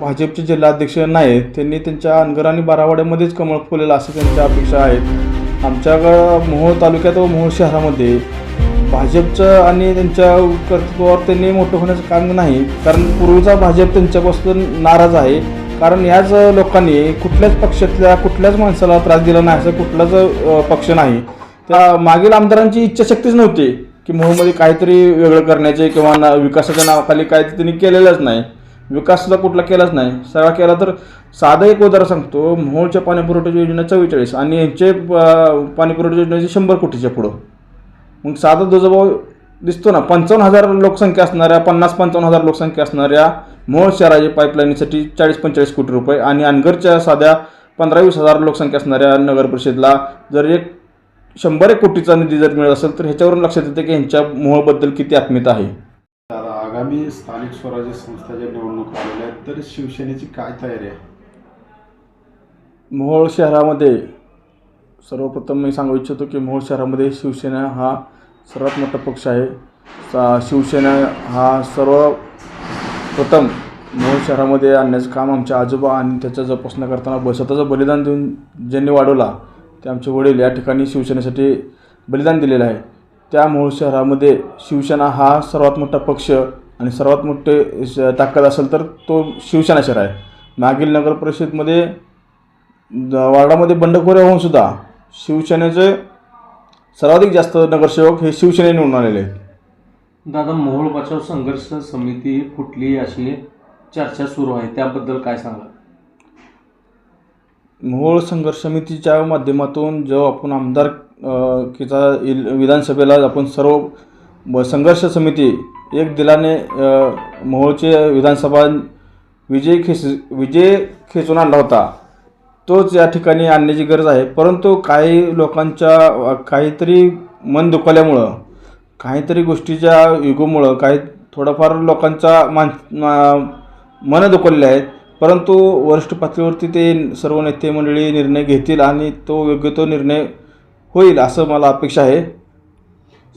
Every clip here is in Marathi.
भाजपचे जिल्हाध्यक्ष नाहीत त्यांनी त्यांच्या अनगर आणि बारावाड्यामध्येच कमळ फुलेलं असं त्यांच्या अपेक्षा आहेत. आमच्या मोहोळ तालुक्यात व मोहोळ शहरामध्ये भाजपचं आणि त्यांच्या कर्तृत्वावर त्यांनी मोठं होण्याचं काम नाही. कारण पूर्वीचा भाजप त्यांच्यापासून नाराज आहे. कारण याच लोकांनी कुठल्याच पक्षातल्या कुठल्याच माणसाला त्रास दिला नाही असं कुठलाच पक्ष नाही. त्या मागील आमदारांची इच्छाशक्तीच नव्हती की मोहमध्ये काहीतरी वेगळं करण्याचे किंवा ना विकासाच्या नावाखाली काय त्यांनी केलेलंच नाही. विकास सुद्धा कुठला केलाच नाही. सगळा केला तर साधं एक उदाहरण सांगतो. मोहोळच्या पाणीपुरवठ्याची योजना चव्वेचाळीस आणि यांचे अं, पाणीपुरवठा योजनेचे शंभर कोटीच्या पुढं. मग साधा दुजाभाव दिसतो ना. पंचावन्न हजार लोकसंख्या असणाऱ्या पन्नास पंचावन्न हजार लोकसंख्या असणाऱ्या मोहोळ शहराच्या पाईपलाईनसाठी चाळीस पंचेचाळीस कोटी रुपये आणि अनगरच्या साध्या पंधरा वीस हजार लोकसंख्या असणाऱ्या नगर परिषदला जर एक शंभर एक कोटीचा निधी जर मिळत असेल तर ह्याच्यावरून लक्षात येतं की ह्यांच्या मोहळबद्दल किती आत्मीयता आहे. आगामी स्थानिक स्वराज्य संस्थाच्या निवडणुका आलेल्या आहेत तर शिवसेनेची काय तयारी आहे? मोहोळ शहरामध्ये सर्वप्रथम मी सांगू इच्छितो की मोहोळ शहरामध्ये शिवसेना हा सर्वात मोठा पक्ष आहे. सा शिवसेना हा सर्व प्रथम मोहोळ शहरामध्ये आणण्याचं काम आमच्या आजोबा आणि त्याचा जोपासना करताना ब स्वतःचं बलिदान देऊन ज्यांनी वाढवला ते आमचे वडील या ठिकाणी शिवसेनेसाठी बलिदान दिलेलं आहे. त्या मोहोळ शहरामध्ये शिवसेना हा सर्वात मोठा पक्ष आणि सर्वात मोठे श- ताकद असेल तर तो शिवसेना शहर आहे. मागील नगर परिषदमध्ये वार्डामध्ये बंडखोऱ्या होऊन सुद्धा शिवसेनेचे सर्वाधिक जास्त नगरसेवक हे शिवसेने निवडून आलेले आहेत. दादा मोहोळ बचाव संघर्ष समिती फुटली अशी चर्चा सुरू आहे. त्याबद्दल काय सांगा मोहोळ संघर्ष समितीच्या माध्यमातून जो आपण आमदार कीचा इल- विधानसभेला आपण सर्व संघर्ष समिती एक दिलाने मोहोळचे विधानसभा विजय खेच विजय खेचून आणला होता. तोच या ठिकाणी आणण्याची गरज आहे. परंतु काही लोकांच्या काहीतरी मन दुखावल्यामुळं काहीतरी गोष्टीच्या युगोमुळं काही थोडंफार लोकांचा मान मन दुखवलेले आहेत. परंतु वरिष्ठ पातळीवरती ते सर्व नेते मंडळी निर्णय घेतील आणि तो योग्य तो निर्णय होईल असं मला अपेक्षा आहे.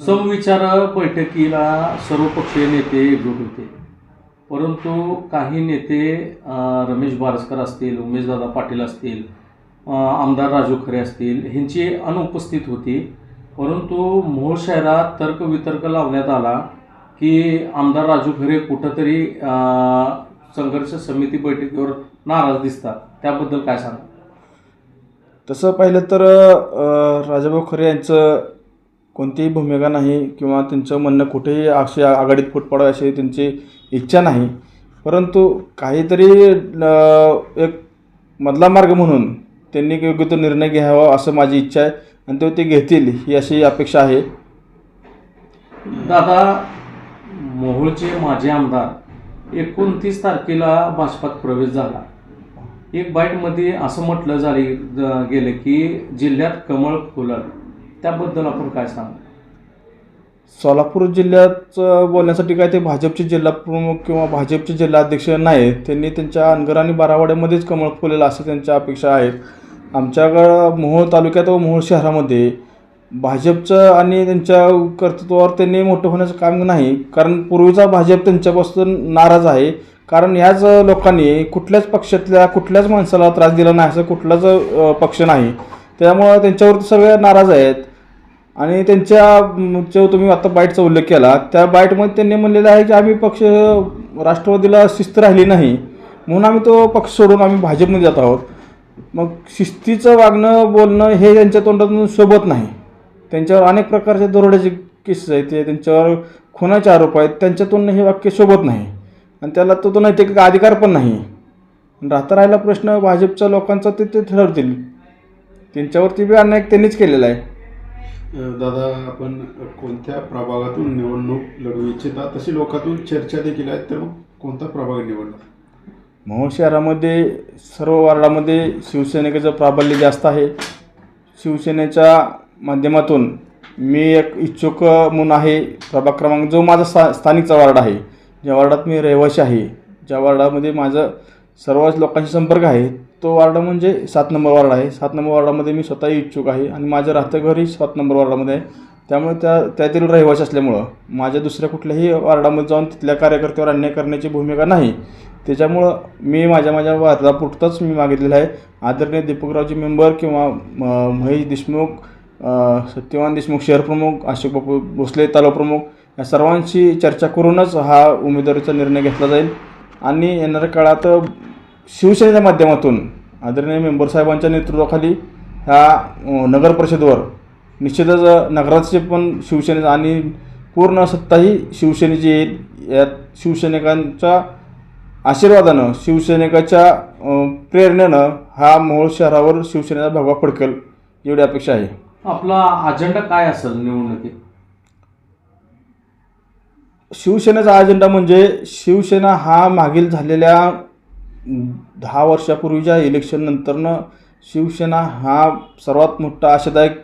समविचार बैठकीला सर्वपक्षीय नेते एकजूट होते. परंतु काही नेते रमेश बारसकर असतील उमेशदादा पाटील असतील आमदार राजू खरे असतील ह्यांची अनुपस्थित होती. परंतु मोहोळ शहरात तर्कवितर्क लावण्यात आला की आमदार राजू खरे कुठंतरी संघर्ष समिती बैठकीवर नाराज दिसतात. त्याबद्दल काय सांगा तसं पाहिलं तर राजाभाऊ खरे यांचं कोणतीही भूमिका नाही किंवा त्यांचं म्हणणं कुठेही अशी आघाडीत फूट पडावी अशी त्यांची इच्छा नाही. परंतु काहीतरी एक मधला मार्ग म्हणून त्यांनी योग्य तो निर्णय घ्यावा असं माझी इच्छा आहे आणि तो ते घेतील ही अशी अपेक्षा आहे. दादा मोहोळचे माजी आमदार एकोणतीस तारखेला भाजपात प्रवेश झाला. एक बाईटमध्ये असं म्हटलं झाले ज- गेलं की जिल्ह्यात कमळ फुलल. त्याबद्दल आपण काय सांग? सोलापूर जिल्ह्याचं बोलण्यासाठी काय ते भाजपचे जिल्हा प्रमुख किंवा भाजपचे जिल्हाध्यक्ष नाही त्यांनी त्यांच्या अनगर आणि बारावाड्यामध्येच कमळ फुलेलं असं त्यांच्या अपेक्षा आहेत. आमच्याकडं मोहोळ तालुक्यात व मोहोळ शहरामध्ये भाजपचं आणि त्यांच्या कर्तृत्वावर त्यांनी मोठं होण्याचं काम नाही. कारण पूर्वीचा भाजप त्यांच्यापासून नाराज आहे. कारण याच लोकांनी कुठल्याच पक्षातल्या कुठल्याच माणसाला त्रास दिला नाही असं कुठलाच पक्ष नाही. त्यामुळं त्यांच्यावरती सगळे नाराज आहेत. आणि त्यांच्या जो तुम्ही आता बाईटचा उल्लेख केला त्या बाईटमध्ये त्यांनी म्हणलेलं आहे की आम्ही पक्ष राष्ट्रवादीला शिस्त राहिली नाही म्हणून आम्ही तो पक्ष सोडून आम्ही भाजपमध्ये जात आहोत. मग शिस्तीचं वागणं बोलणं हे त्यांच्या तोंडातून शोभत नाही. त्यांच्यावर अनेक प्रकारचे दरोड्याचे केसेस आहेत ते त्यांच्यावर खुनाचे आरोप आहेत त्यांच्यातून हे वाक्य शोभत नाही. आणि त्याला तो तो नैतिक अधिकार पण नाही. राहता राहिला प्रश्न भाजपच्या लोकांचा ते ते ठरवतील. त्यांच्यावरती बी अन्याय त्यांनीच केलेला आहे. दादा आपण कोणत्या प्रभागातून निवडणूक लढवू इच्छिता? तशी लोकातून चर्चा देखील आहेत तर कोणता प्रभाग निवडणार मोहोळ शहरामध्ये सर्व वार्डामध्ये शिवसेनेचं प्राबल्य जास्त आहे. शिवसेनेच्या माध्यमातून मी एक इच्छुक म्हणून आहे प्रभाग क्रमांक जो माझा सा स्थानिकचा वार्ड आहे ज्या वार्डात मी रहिवासी आहे ज्या वार्डामध्ये माझं सर्वच लोकांशी संपर्क आहे तो वार्ड म्हणजे सात नंबर वार्ड आहे. सात नंबर वार्डामध्ये मी स्वतःही इच्छुक आहे आणि माझं राहतं घरही सात नंबर वार्डामध्ये आहे. त्यामुळे त्या त्यातील रहिवासी असल्यामुळं माझ्या दुसऱ्या कुठल्याही वार्डामध्ये जाऊन तिथल्या कार्यकर्त्यावर अन्याय करण्याची भूमिका नाही. त्याच्यामुळं मी माझ्या माझ्या वार्डापुरतंच मी मागितलेलं आहे. आदरणीय दीपकरावजी मेंबर किंवा महेश देशमुख सत्यवान देशमुख शहर प्रमुख अशोक बापू भोसले तालुका प्रमुख या सर्वांशी चर्चा करूनच हा उमेदवारीचा निर्णय घेतला जाईल. आणि येणाऱ्या काळात शिवसेनेच्या माध्यमातून आदरणीय मेंबर साहेबांच्या नेतृत्वाखाली ह्या अ, नगर परिषदेवर निश्चितच नगराचे पण शिवसेनेचं आणि पूर्ण सत्ताही शिवसेनेची येईल. यात शिवसैनिकांच्या आशीर्वादानं शिवसैनिकाच्या प्रेरणेनं हा मोहोळ शहरावर शिवसेनेचा भगवा फडकेल एवढी अपेक्षा आहे. आपला अजेंडा काय असेल निवडणुकीत? शिवसेनेचा अजेंडा म्हणजे शिवसेना हा मागील झालेल्या दहा वर्षापूर्वीच्या इलेक्शननंतरनं शिवसेना हा सर्वात मोठा आशादायक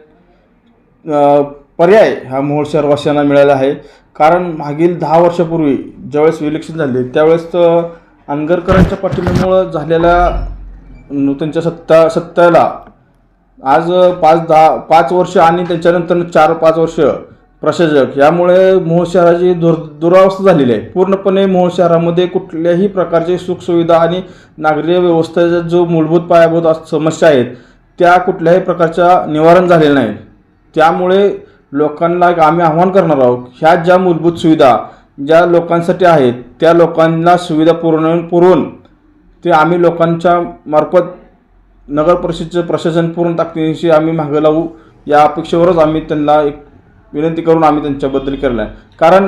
पर्याय हा मोहोळ शहरवासियांना मिळाला आहे. कारण मागील दहा वर्षापूर्वी ज्यावेळेस इलेक्शन झाले त्यावेळेस तर अनगरकरांच्या पाठिंब्यामुळं झालेल्या त्यांच्या सत्ता सत्तेला आज पाच दहा पाच वर्ष आणि त्याच्यानंतर चार पाच वर्ष प्रशासक यामुळे मोहोळ शहराची दुर दुरावस्था झालेली आहे. पूर्णपणे मोहोळ शहरामध्ये कुठल्याही प्रकारचे सुखसुविधा आणि नागरी व्यवस्थेचा जो मूलभूत पायाभूत समस्या आहेत त्या कुठल्याही प्रकारच्या निवारण झालेल्या नाही. त्यामुळे लोकांना एक आम्ही आव्हान करणार आहोत ह्या ज्या मूलभूत सुविधा ज्या लोकांसाठी आहेत त्या लोकांना सुविधा पुरवून पुरवून ते आम्ही लोकांच्या मार्फत नगर परिषदेचं प्रशासन पूर्ण ताकदीशी आम्ही मागं लावू या अपेक्षेवरच आम्ही त्यांना एक विनंती करून आम्ही त्यांच्याबद्दल केलेलं आहे. कारण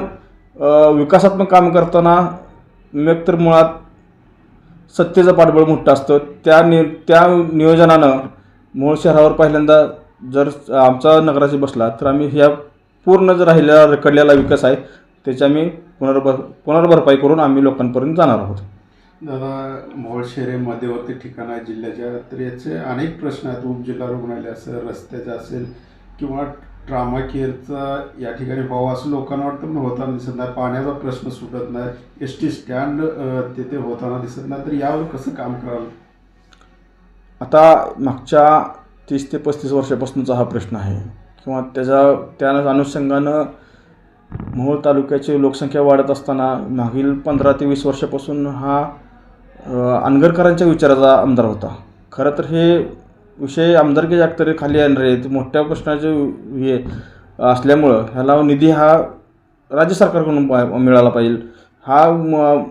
विकासात्मक काम करताना एक तर मुळात सत्तेचं पाठबळ मोठं असतं. त्या नि त्या नियोजनानं मूळ शहरावर पहिल्यांदा जर आमचा नगराशी बसला तर आम्ही ह्या पूर्ण जर राहिलेला रखडलेला विकास आहे त्याची आम्ही पुनर्भर पुनर्भरपाई करून आम्ही लोकांपर्यंत जाणार आहोत. दादा मोळशेरे मध्यवर्ती ठिकाण आहे जिल्ह्याच्या तर याचे अनेक प्रश्न आहेत. उपजिल्हा रुग्णालय असेल रस्त्याचं असेल किंवा ट्रामा केअरचा या ठिकाणी भाव असं लोकांना वाटतं पण होताना दिसत नाही. पाण्याचा प्रश्न सुटत नाही. एस टी स्टँड तिथे होताना दिसत नाही. तर यावर कसं काम कराल? आता मागच्या तीस ते पस्तीस वर्षापासूनचा हा प्रश्न आहे. किंवा त्याचा त्या अनुषंगानं मोहोळ तालुक्याची लोकसंख्या वाढत असताना मागील पंधरा ते वीस वर्षापासून हा अनगरकरांच्या विचाराचा आमदार होता. खरं तर हे विषय आमदारकीच्या अखत्यारी खाली येणार आहेत मोठ्या प्रश्नाचे हे असल्यामुळं ह्याला निधी हा राज्य सरकारकडून पा- मिळाला पाहिजे. हा म-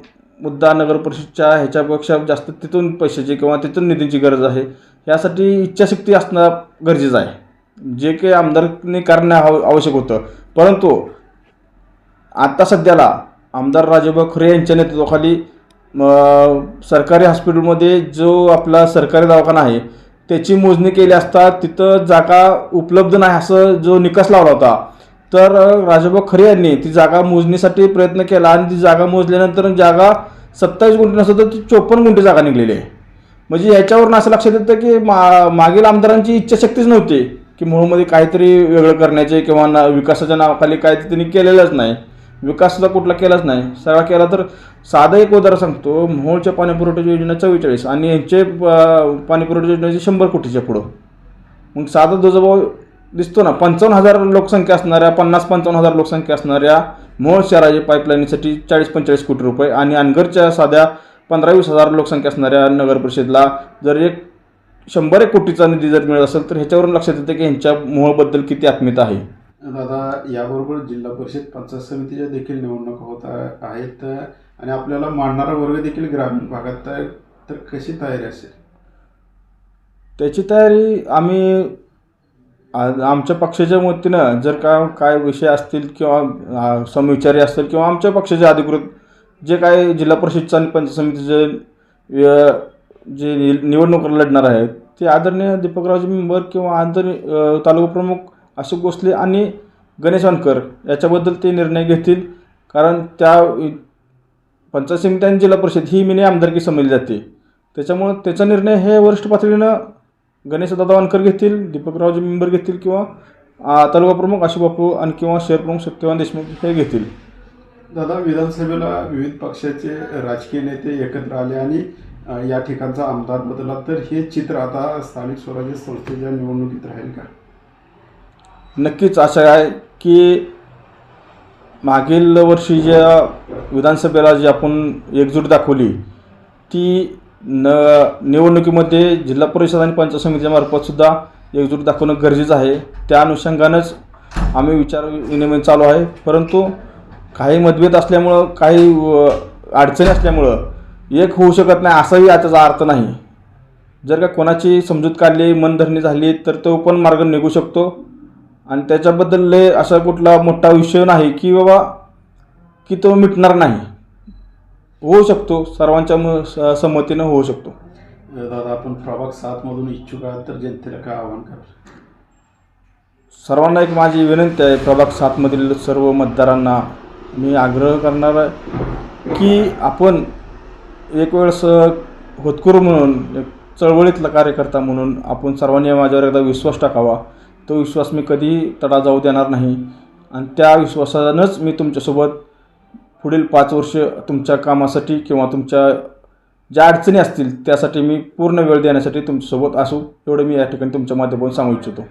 मुद्दा नगर परिषदच्या ह्याच्यापेक्षा जास्त तिथून पैशाची किंवा तिथून निधीची गरज आहे. यासाठी इच्छाशक्ती असणं गरजेचं आहे. जे काही आमदारने करणं आव- आवश्यक होतं. परंतु आत्ता सध्याला आमदार राजेबा खरे यांच्या नेतृत्वाखाली सरकारी हॉस्पिटलमध्ये जो आपला सरकारी दवाखाना आहे त्याची मोजणी केली असता तिथं जागा उपलब्ध नाही असं जो निकष लावला होता. तर राजाभाऊ खरे यांनी ती जागा मोजणीसाठी प्रयत्न केला आणि ती जागा मोजल्यानंतर जागा सत्तावीस गुंठे नसतं तर ती चोपन्न गुंठे जागा निघलेली आहे. म्हणजे याच्यावरून असं लक्षात येतं की मा मागील आमदारांची इच्छाशक्तीच नव्हती की मुळमध्ये काहीतरी वेगळं करण्याचे किंवा ना विकासाच्या नावाखाली काय त्यांनी केलेलंच नाही. विकाससुद्धा कुठला केलाच नाही. सगळा केला तर साधं एक उदाहरण सांगतो. मोहोळच्या पाणीपुरवठ्याची योजना चव्वेचाळीस आणि यांचे अं, पाणीपुरवठा योजनेची शंभर कोटीच्या पुढं. मग साधा दुजाभाव दिसतो ना. पंचावन्न हजार लोकसंख्या असणाऱ्या पन्नास पंचावन्न हजार लोकसंख्या असणाऱ्या मोहोळ शहराच्या पाईपलाईनसाठी चाळीस पंचेचाळीस कोटी रुपये आणि अनगरच्या साध्या पंधरा वीस हजार लोकसंख्या असणाऱ्या नगर परिषदेला जर एक शंभर एक कोटीचा निधी जर मिळत असेल तर ह्याच्यावरून लक्षात येतं की ह्यांच्या मोहोळबद्दल किती आत्मीयता आहे. दादा याबरोबर जिल्हा परिषद पंचायत समितीच्या देखील निवडणुका होत आहे- आहेत आणि आपल्याला मांडणारा वर्ग देखील ग्रामीण भागात आहे. तर कशी तयारी असेल? त्याची तयारी आम्ही आमच्या पक्षाच्या वतीनं जर का काय विषय असतील किंवा समविचारी असतील किंवा आमच्या पक्षाचे अधिकृत जे काय जिल्हा परिषदचं आणि पंचायत समितीचे जे नि- निवडणूक लढणार आहेत ते आदरणीय दीपकरावजी मेंबर किंवा आदरणीय तालुका प्रमुख अशोक भोसले आणि गणेश वानकर याच्याबद्दल ते निर्णय घेतील. कारण त्या पंचायत समिती आणि जिल्हा परिषद ही मिनी आमदारकी समजली जाते. त्याच्यामुळं त्याचा निर्णय हे वरिष्ठ पातळीनं गणेश दादा वानकर घेतील दीपकरावजी मेंबर घेतील किंवा तालुका प्रमुख बापू आणि किंवा शहर प्रमुख सत्यवान देशमुख हे घेतील. दादा विधानसभेला विविध पक्षाचे राजकीय नेते एकत्र आले आणि या ठिकाणचा आमदार बदलला तर हे चित्र आता स्थानिक स्वराज्य संस्थेच्या निवडणुकीत राहील का? नक्कीच आशा आहे की मागील वर्षी ज्या विधानसभेला जी आपण एकजूट दाखवली ती न निवडणुकीमध्ये जिल्हा परिषद आणि पंचायत समितीमार्फतसुद्धा एकजूट दाखवणं गरजेचं आहे. त्या अनुषंगानंच आम्ही विचार विनिमय चालू आहे. परंतु काही मतभेद असल्यामुळं काही अडचणी असल्यामुळं एक होऊ शकत नाही असाही याचा अर्थ नाही. जर का कोणाची समजूत काढली मनधरणी झाली तर तो पण मार्ग निघू शकतो. आणि त्याच्याबद्दल लय असा कुठला मोठा विषय नाही की बाबा की तो मिटणार नाही. होऊ शकतो सर्वांच्या म संमतीनं होऊ शकतो. दादा आपण प्रभाग सातमधून इच्छुक आहात तर जनतेला काय आव्हान कराल सर्वांना एक माझी विनंती आहे प्रभाग सातमधील सर्व मतदारांना मी आग्रह करणार आहे की आपण एक वेळेस होतकरू म्हणून एक चळवळीतला कार्यकर्ता म्हणून आपण सर्वांनी माझ्यावर एकदा विश्वास टाकावा. तो विश्वास मी कधीही तडा जाऊ देणार नाही. आणि त्या विश्वासानंच मी तुमच्यासोबत पुढील पाच वर्ष तुमच्या कामासाठी किंवा तुमच्या ज्या अडचणी असतील त्यासाठी मी पूर्ण वेळ देण्यासाठी तुमच्यासोबत असू एवढं मी या ठिकाणी तुमच्या माध्यमातून सांगू इच्छितो.